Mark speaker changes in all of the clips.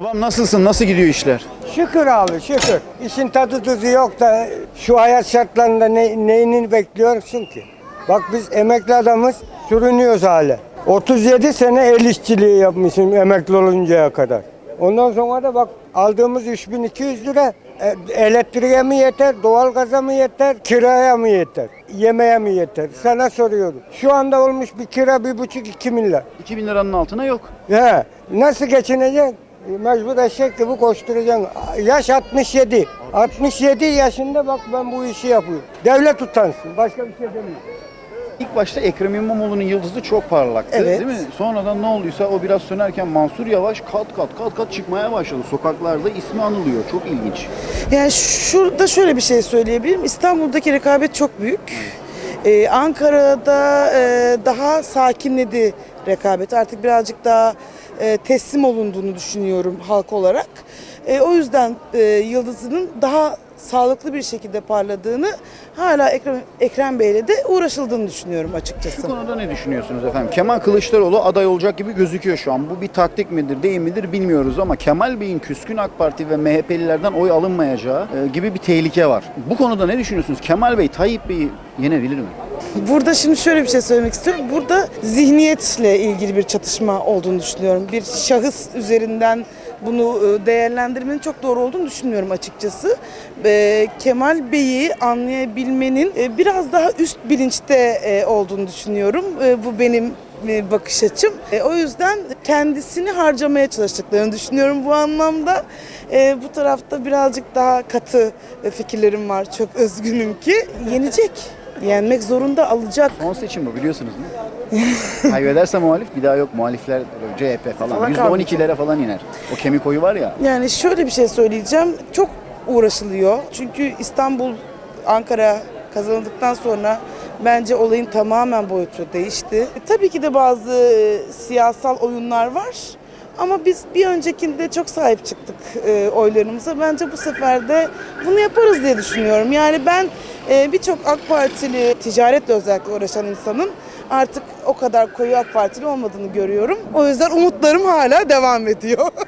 Speaker 1: Babam nasılsın? Nasıl gidiyor işler?
Speaker 2: Şükür abi şükür. İşin tadı tuzu yok da şu hayat şartlarında ne, neyini bekliyorsun ki? Bak biz emekli adamız sürünüyoruz hala. 37 sene el işçiliği yapmışım emekli oluncaya kadar. Ondan sonra da bak aldığımız 3200 lira e, elektriğe mi yeter, doğalgaza mı yeter, kiraya mı yeter, yemeğe mi yeter? Sana soruyorum. Şu anda olmuş bir kira bir buçuk iki milyar.
Speaker 1: 2000 liranın altına yok.
Speaker 2: He, nasıl geçineceksin? Mecbur eşek gibi koşturacaksın. Yaş 67. 67 yaşında bak ben bu işi yapıyorum. Devlet utansın. Başka bir şey demiyorum.
Speaker 1: İlk başta Ekrem İmamoğlu'nun yıldızı çok parlaktı
Speaker 3: Evet.
Speaker 1: değil mi? Sonradan ne olduysa o biraz sönerken Mansur Yavaş kat kat kat kat çıkmaya başladı. Sokaklarda ismi anılıyor. Çok ilginç.
Speaker 3: Yani şurada şöyle bir şey söyleyebilirim. İstanbul'daki rekabet çok büyük. Ee, Ankara'da e, daha sakinledi rekabet. Artık birazcık daha teslim olunduğunu düşünüyorum halk olarak. E, o yüzden e, Yıldız'ın daha sağlıklı bir şekilde parladığını hala Ekrem, Ekrem Bey'le de uğraşıldığını düşünüyorum açıkçası.
Speaker 1: Şu konuda ne düşünüyorsunuz efendim? Kemal Kılıçdaroğlu aday olacak gibi gözüküyor şu an. Bu bir taktik midir değil midir bilmiyoruz ama Kemal Bey'in küskün AK Parti ve MHP'lilerden oy alınmayacağı e, gibi bir tehlike var. Bu konuda ne düşünüyorsunuz? Kemal Bey Tayyip Bey'i yenebilir mi?
Speaker 3: Burada şimdi şöyle bir şey söylemek istiyorum. Burada zihniyetle ilgili bir çatışma olduğunu düşünüyorum. Bir şahıs üzerinden bunu e, değerlendirmenin çok doğru olduğunu düşünmüyorum açıkçası. Kemal Bey'i anlayabilmenin e, biraz daha üst bilinçte e, olduğunu düşünüyorum. Bu benim bakış açım. O yüzden kendisini harcamaya çalıştıklarını düşünüyorum bu anlamda. Bu tarafta birazcık daha katı fikirlerim var. Çok özgünüm ki yenecek. Yenmek zorunda alacak.
Speaker 1: Son seçim bu biliyorsunuz mi? Kaybederse muhalif bir daha yok. Muhalifler CHP falan.
Speaker 3: Salak
Speaker 1: %12'lere falan iner. O kemik oyu var ya.
Speaker 3: Yani şöyle bir şey söyleyeceğim. Çok uğraşılıyor. Çünkü İstanbul, Ankara kazanıldıktan sonra bence olayın tamamen boyutu değişti. E, tabii ki de bazı e, siyasal oyunlar var. Ama biz bir öncekinde çok sahip çıktık e, oylarımıza. Bence bu sefer de bunu yaparız diye düşünüyorum. Yani ben e, birçok AK Partili ticaretle özellikle uğraşan insanın artık o kadar koyu AK Partili olmadığını görüyorum. O yüzden umutlarım hala devam ediyor.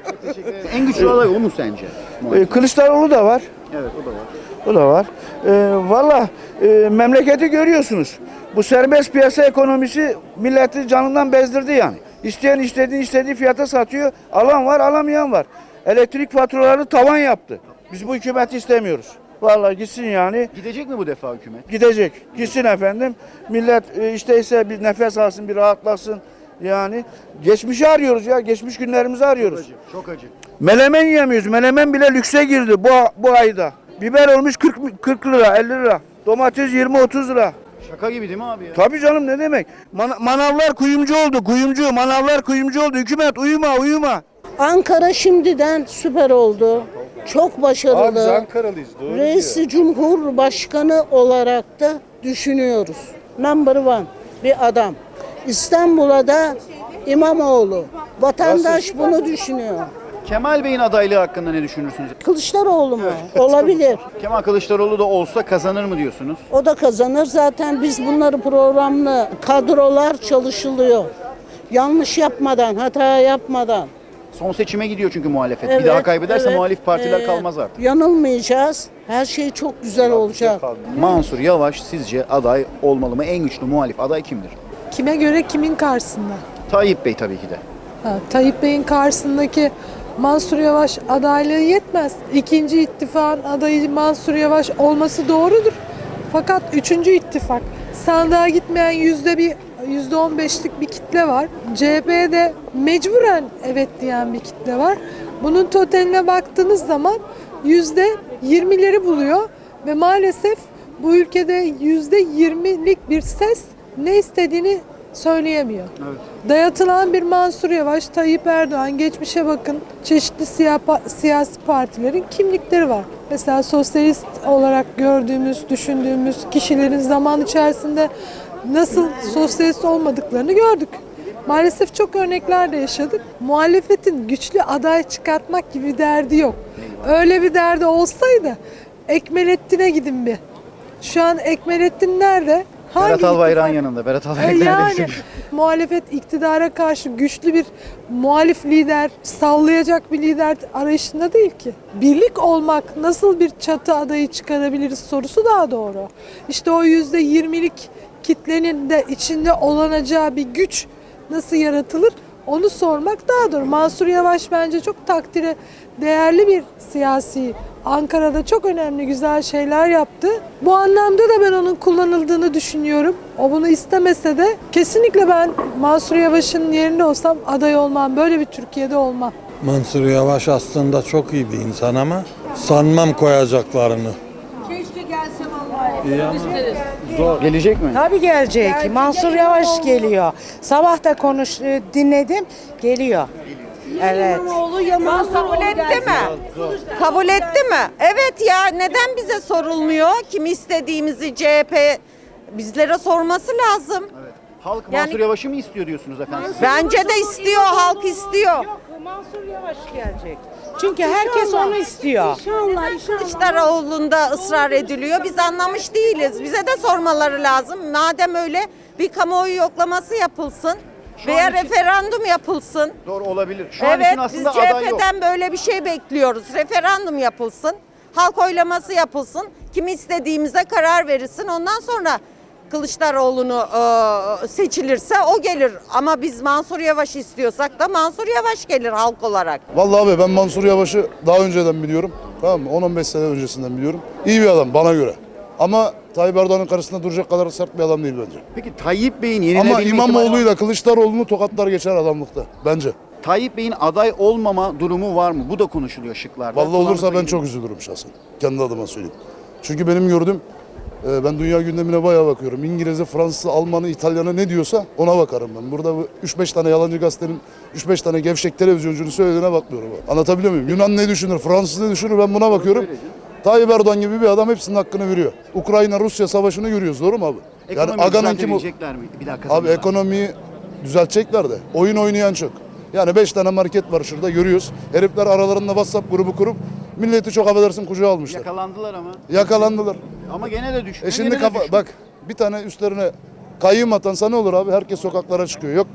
Speaker 1: En güçlü aday o mu sence?
Speaker 4: Ee. Kılıçdaroğlu da var.
Speaker 1: Evet o da var.
Speaker 4: O da var. Ee, Valla e, memleketi görüyorsunuz. Bu serbest piyasa ekonomisi milleti canından bezdirdi yani. İsteyen istediği istediği fiyata satıyor. Alan var alamayan var. Elektrik faturaları tavan yaptı. Biz bu hükümeti istemiyoruz. Vallahi gitsin yani.
Speaker 1: Gidecek mi bu defa hükümet?
Speaker 4: Gidecek. Gitsin efendim. Millet e, işteyse bir nefes alsın, bir rahatlasın. Yani geçmişi arıyoruz ya. Geçmiş günlerimizi arıyoruz.
Speaker 1: Çok acı.
Speaker 4: Melemen yiyemiyoruz. Melemen bile lükse girdi bu, bu ayda. Biber olmuş 40, 40 lira, 50 lira. Domates 20-30 lira.
Speaker 1: Şaka gibi değil mi abi ya?
Speaker 4: Tabii canım ne demek? Man- manavlar kuyumcu oldu, kuyumcu. Manavlar kuyumcu oldu. Hükümet uyuma, uyuma.
Speaker 5: Ankara şimdiden süper oldu. Çok başarılı.
Speaker 6: Ankaralıyız doğru
Speaker 5: Reisi Cumhurbaşkanı olarak da düşünüyoruz. Number one bir adam. İstanbul'a da İmamoğlu. Vatandaş bunu düşünüyor.
Speaker 1: Kemal Bey'in adaylığı hakkında ne düşünürsünüz?
Speaker 5: Kılıçdaroğlu mu? Olabilir.
Speaker 1: Kemal Kılıçdaroğlu da olsa kazanır mı diyorsunuz?
Speaker 5: O da kazanır. Zaten biz bunları programlı kadrolar çalışılıyor. Yanlış yapmadan, hata yapmadan.
Speaker 1: Son seçime gidiyor çünkü muhalefet.
Speaker 5: Evet,
Speaker 1: bir daha kaybederse
Speaker 5: evet.
Speaker 1: muhalif partiler
Speaker 5: Ee,
Speaker 1: kalmaz artık.
Speaker 5: Yanılmayacağız. Her şey çok güzel olacak.
Speaker 1: Mansur Yavaş sizce aday olmalı mı? En güçlü muhalif aday kimdir?
Speaker 7: Kime göre kimin karşısında?
Speaker 1: Tayyip Bey tabii ki de.
Speaker 7: Ha, Tayyip Bey'in karşısındaki Mansur Yavaş adaylığı yetmez. İkinci ittifakın adayı Mansur Yavaş olması doğrudur. Fakat üçüncü ittifak sandığa gitmeyen yüzde bir yüzde on beşlik bir kitle var. CHP'de mecburen evet diyen bir kitle var. Bunun totaline baktığınız zaman yüzde yirmileri buluyor ve maalesef bu ülkede yüzde yirmilik bir ses ne istediğini söyleyemiyor. Dayatılan bir Mansur Yavaş, Tayyip Erdoğan, geçmişe bakın çeşitli siya- siyasi partilerin kimlikleri var. Mesela sosyalist olarak gördüğümüz, düşündüğümüz kişilerin zaman içerisinde nasıl sosyalist olmadıklarını gördük. Maalesef çok örnekler de yaşadık. Muhalefetin güçlü aday çıkartmak gibi derdi yok. Öyle bir derdi olsaydı Ekmelettin'e gidin bir. Şu an Ekmelettin nerede? Hangi
Speaker 1: Berat Albayrak'ın
Speaker 7: ittifak?
Speaker 1: yanında. Berat
Speaker 7: E
Speaker 1: Albayrak
Speaker 7: yani
Speaker 1: yani.
Speaker 7: muhalefet iktidara karşı güçlü bir muhalif lider, sallayacak bir lider arayışında değil ki. Birlik olmak nasıl bir çatı adayı çıkarabiliriz sorusu daha doğru. İşte o yüzde yirmilik kitlenin de içinde olanacağı bir güç nasıl yaratılır onu sormak daha doğru. Mansur Yavaş bence çok takdire değerli bir siyasi. Ankara'da çok önemli güzel şeyler yaptı. Bu anlamda da ben onun kullanıldığını düşünüyorum. O bunu istemese de kesinlikle ben Mansur Yavaş'ın yerinde olsam aday olmam. Böyle bir Türkiye'de olmam.
Speaker 6: Mansur Yavaş aslında çok iyi bir insan ama sanmam koyacaklarını.
Speaker 1: Gelecek mi?
Speaker 8: Tabii gelecek. Mansur Yavaş geliyor. Sabah da konuş e, dinledim. Geliyor. Evet.
Speaker 9: Kabul etti mi? Kabul etti mi? Evet ya neden bize sorulmuyor? Kim istediğimizi CHP bizlere sorması lazım.
Speaker 1: Halk
Speaker 9: Yani-
Speaker 1: Mansur Yavaş'ı mı istiyor diyorsunuz efendim?
Speaker 9: Bence de istiyor, halk istiyor.
Speaker 8: Yok Mansur Yavaş gelecek. Çünkü herkes onu istiyor.
Speaker 9: Kılıçdaroğlu'nda ısrar ediliyor. Biz anlamış değiliz. Bize de sormaları lazım. Madem öyle bir kamuoyu yoklaması yapılsın veya
Speaker 1: an için-
Speaker 9: referandum yapılsın.
Speaker 1: Doğru olabilir. Şu an
Speaker 9: evet
Speaker 1: için
Speaker 9: biz
Speaker 1: aslında aday yok.
Speaker 9: CHP'den böyle bir şey bekliyoruz. Referandum yapılsın. Halk oylaması yapılsın. Kimi istediğimize karar verilsin. Ondan sonra Kılıçdaroğlu'nu e, seçilirse o gelir. Ama biz Mansur Yavaş istiyorsak da Mansur Yavaş gelir halk olarak.
Speaker 10: Vallahi abi ben Mansur Yavaş'ı daha önceden biliyorum. Tamam mı? 10-15 sene öncesinden biliyorum. İyi bir adam bana göre. Ama Tayyip Erdoğan'ın karşısında duracak kadar sert bir adam değil bence.
Speaker 1: Peki Tayyip Bey'in yenilebilme
Speaker 10: Ama
Speaker 1: ihtimali var mı?
Speaker 10: İmamoğlu'yla Kılıçdaroğlu'nu tokatlar geçer adamlıkta bence.
Speaker 1: Tayyip Bey'in aday olmama durumu var mı? Bu da konuşuluyor şıklarda.
Speaker 10: Vallahi olursa ben çok üzülürüm şahsen. Kendi adıma söyleyeyim. Çünkü benim gördüğüm e, ben dünya gündemine bayağı bakıyorum. İngiliz'i, Fransız'ı, Alman'ı, İtalyan'ı ne diyorsa ona bakarım ben. Burada bu 3-5 tane yalancı gazetenin 3-5 tane gevşek televizyoncunun söylediğine bakmıyorum. Anlatabiliyor muyum? Yunan ne düşünür, Fransız ne düşünür ben buna bakıyorum. Tayyip Erdoğan gibi bir adam hepsinin hakkını veriyor. Ukrayna-Rusya savaşını görüyoruz doğru mu abi?
Speaker 1: Ekonomiyi
Speaker 10: Agan'ın kim o?
Speaker 1: düzeltebilecekler mi? Bir daha
Speaker 10: Abi ekonomiyi düzeltecekler de. Oyun oynayan çok. Yani 5 tane market var şurada görüyoruz. Herifler aralarında WhatsApp grubu kurup milleti çok affedersin kucağa almışlar.
Speaker 1: Yakalandılar ama.
Speaker 10: Yakalandılar.
Speaker 1: Ama gene de düşmüyor.
Speaker 10: E şimdi kafa bak bir tane üstlerine kayyum atansa ne olur abi? Herkes sokaklara çıkıyor. Yok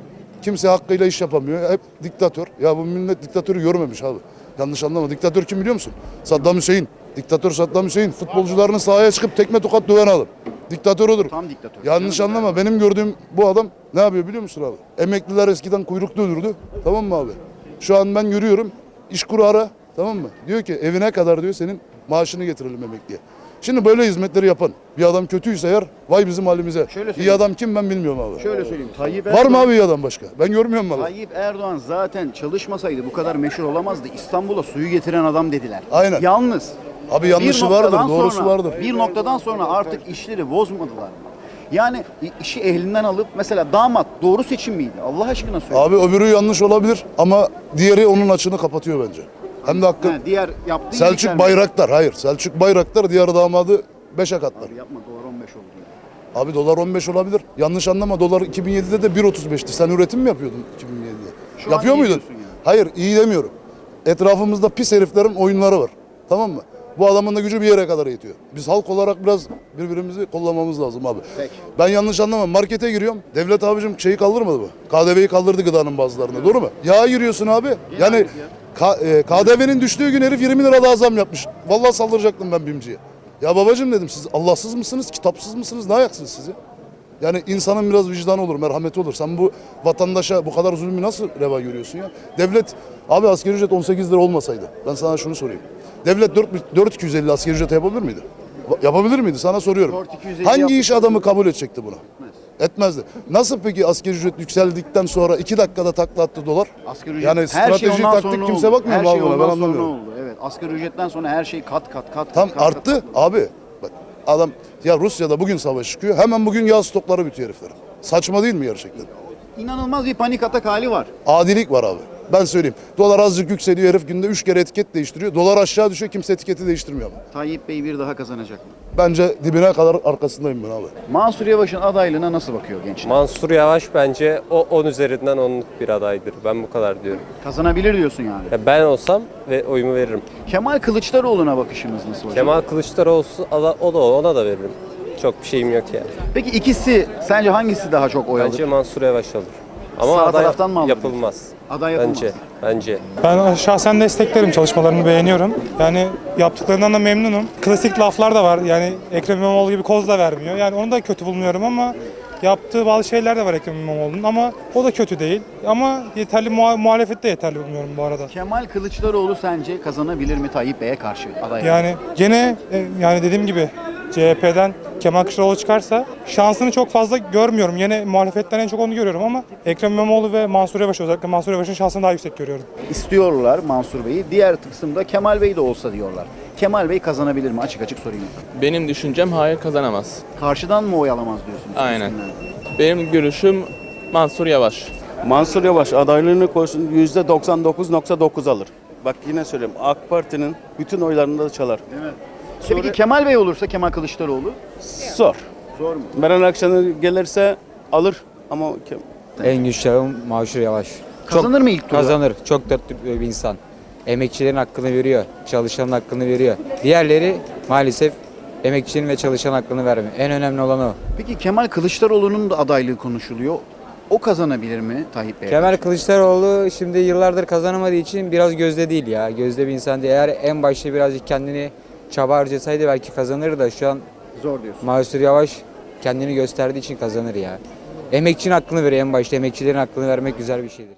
Speaker 10: kimse hakkıyla iş yapamıyor. Hep diktatör. Ya bu millet diktatörü görmemiş abi. Yanlış anlama. Diktatör kim biliyor musun? Saddam Hüseyin. Diktatör Saddam Hüseyin. Futbolcularını sahaya çıkıp tekme tokat döven adam. Diktatör odur.
Speaker 1: Tam diktatör.
Speaker 10: Yanlış anlama. Benim gördüğüm bu adam ne yapıyor biliyor musun abi? Emekliler eskiden kuyrukta ölürdü. Tamam mı abi? Şu an ben görüyorum. İşkuru ara. Tamam mı? Diyor ki evine kadar diyor senin maaşını getirelim emekliye. Şimdi böyle hizmetleri yapan bir adam kötüyse eğer vay bizim halimize.
Speaker 1: Şöyle
Speaker 10: iyi adam kim ben bilmiyorum abi.
Speaker 1: Şöyle söyleyeyim. Tayyip
Speaker 10: Var mı
Speaker 1: Erdoğan-
Speaker 10: abi iyi adam başka? Ben görmüyorum valla.
Speaker 1: Tayyip Erdoğan zaten çalışmasaydı bu kadar meşhur olamazdı. İstanbul'a suyu getiren adam dediler.
Speaker 10: Aynen.
Speaker 1: Yalnız.
Speaker 10: Abi yanlışı vardır,
Speaker 1: noktadan
Speaker 10: doğrusu
Speaker 1: sonra-
Speaker 10: vardır.
Speaker 1: Bir noktadan sonra artık işleri bozmadılar? Yani işi ehlinden alıp mesela damat doğru seçim miydi? Allah aşkına söyle.
Speaker 10: Abi öbürü yanlış olabilir ama diğeri onun açını kapatıyor bence. Hem de hakkı.
Speaker 1: Ha, diğer yaptığı
Speaker 10: Selçuk
Speaker 1: iyilikler mi?
Speaker 10: Bayraktar hayır. Selçuk Bayraktar diğer damadı 5'e katlar.
Speaker 1: Abi yapma dolar 15 oldu. ya.
Speaker 10: Abi dolar 15 olabilir. Yanlış anlama dolar 2007'de de 1.35'ti. Sen üretim mi yapıyordun 2007'de?
Speaker 1: Şu an
Speaker 10: Yapıyor
Speaker 1: iyi
Speaker 10: muydun?
Speaker 1: diyorsun yani.
Speaker 10: Hayır iyi demiyorum. Etrafımızda pis heriflerin oyunları var. Tamam mı? Bu adamın da gücü bir yere kadar yetiyor. Biz halk olarak biraz birbirimizi kollamamız lazım abi.
Speaker 1: Peki.
Speaker 10: Ben yanlış anlamam. Markete giriyorum. Devlet abicim şeyi kaldırmadı mı? KDV'yi kaldırdı gıdanın bazılarına. Doğru mu? Yağa giriyorsun abi. Yani K- e, KDV'nin düştüğü gün herif 20 lira daha zam yapmış. Vallahi saldıracaktım ben BİMCİ'ye. Ya babacım dedim siz Allahsız mısınız, kitapsız mısınız, ne ayaksınız sizi? Yani insanın biraz vicdanı olur, merhameti olur. Sen bu vatandaşa bu kadar zulmü nasıl reva görüyorsun ya? Devlet, abi asgari ücret 18 lira olmasaydı, ben sana şunu sorayım. Devlet 4, 4250 asgari ücret yapabilir miydi? Yapabilir miydi? Sana soruyorum.
Speaker 1: 4250
Speaker 10: Hangi iş adamı kabul edecekti bunu? Etmezdi. Nasıl peki asgari ücret yükseldikten sonra 2 dakikada takla attı dolar?
Speaker 1: Asgari ücret
Speaker 10: yani
Speaker 1: her şey
Speaker 10: taktik kimse
Speaker 1: oldu.
Speaker 10: bakmıyor
Speaker 1: her şey ondan
Speaker 10: Ben
Speaker 1: sonra
Speaker 10: anlamıyorum.
Speaker 1: oldu. Evet. Asgari ücretten sonra her şey kat kat kat
Speaker 10: Tam
Speaker 1: kat, kat,
Speaker 10: arttı abi. Bak adam ya Rusya'da bugün savaş çıkıyor. Hemen bugün yağ stokları bitiyor heriflerin. Saçma değil mi gerçekten?
Speaker 1: İnanılmaz bir panik atak hali var.
Speaker 10: Adilik var abi. Ben söyleyeyim. Dolar azıcık yükseliyor herif günde 3 kere etiket değiştiriyor. Dolar aşağı düşüyor kimse etiketi değiştirmiyor ama.
Speaker 1: Tayyip Bey bir daha kazanacak mı?
Speaker 10: Bence dibine kadar arkasındayım ben abi.
Speaker 1: Mansur Yavaş'ın adaylığına nasıl bakıyor gençler?
Speaker 11: Mansur Yavaş bence o 10 üzerinden 10'luk bir adaydır. Ben bu kadar diyorum.
Speaker 1: Kazanabilir diyorsun yani.
Speaker 11: Ya ben olsam ve oyumu veririm.
Speaker 1: Kemal Kılıçdaroğlu'na bakışınız nasıl hocam?
Speaker 11: Kemal Kılıçdaroğlu ada- o da ona da veririm. Çok bir şeyim yok yani.
Speaker 1: Peki ikisi sence hangisi daha çok oy alır?
Speaker 11: Bence Mansur Yavaş alır. Ama
Speaker 1: Sağ
Speaker 11: aday
Speaker 1: taraftan mı
Speaker 11: yapılmaz.
Speaker 1: Aday yapılmaz.
Speaker 11: Bence. Bence.
Speaker 12: Ben şahsen desteklerim çalışmalarını beğeniyorum. Yani yaptıklarından da memnunum. Klasik laflar da var. Yani Ekrem İmamoğlu gibi koz da vermiyor. Yani onu da kötü bulmuyorum ama yaptığı bazı şeyler de var Ekrem İmamoğlu'nun ama o da kötü değil. Ama yeterli muha- muhalefet de yeterli bulmuyorum bu arada.
Speaker 1: Kemal Kılıçdaroğlu sence kazanabilir mi Tayyip Bey'e karşı aday?
Speaker 12: Yani gene e, yani dediğim gibi CHP'den Kemal Kılıçdaroğlu çıkarsa şansını çok fazla görmüyorum. Yine muhalefetten en çok onu görüyorum ama Ekrem İmamoğlu ve Mansur Yavaş özellikle Mansur Yavaş'ın şansını daha yüksek görüyorum.
Speaker 1: İstiyorlar Mansur Bey'i. Diğer kısımda Kemal Bey de olsa diyorlar. Kemal Bey kazanabilir mi? Açık açık sorayım.
Speaker 13: Benim düşüncem hayır kazanamaz.
Speaker 1: Karşıdan mı oy alamaz diyorsunuz?
Speaker 13: Aynen. Benim görüşüm Mansur Yavaş.
Speaker 14: Mansur Yavaş adaylığını koysun %99.9 alır. Bak yine söyleyeyim AK Parti'nin bütün oylarını da çalar.
Speaker 1: Peki Kemal Bey olursa Kemal Kılıçdaroğlu?
Speaker 14: Zor.
Speaker 1: Zor mu?
Speaker 14: Meral Akşener gelirse alır ama Kem-
Speaker 15: En güçlü Mansur Yavaş.
Speaker 1: Kazanır mı ilk turda?
Speaker 15: Kazanır. Çok dörtlük bir insan. Emekçilerin hakkını veriyor. Çalışanın hakkını veriyor. Diğerleri maalesef emekçinin ve çalışan hakkını vermiyor. En önemli olan o.
Speaker 1: Peki Kemal Kılıçdaroğlu'nun da adaylığı konuşuluyor. O kazanabilir mi Tayyip Bey?
Speaker 15: Kemal Kılıçdaroğlu şimdi yıllardır kazanamadığı için biraz gözde değil ya. Gözde bir insan değil. Eğer en başta birazcık kendini çaba harcasaydı belki kazanır da şu an
Speaker 1: Zor diyorsun.
Speaker 15: Mansur Yavaş kendini gösterdiği için kazanır ya. Emekçinin hakkını veriyor en başta. Emekçilerin hakkını vermek güzel bir şeydir.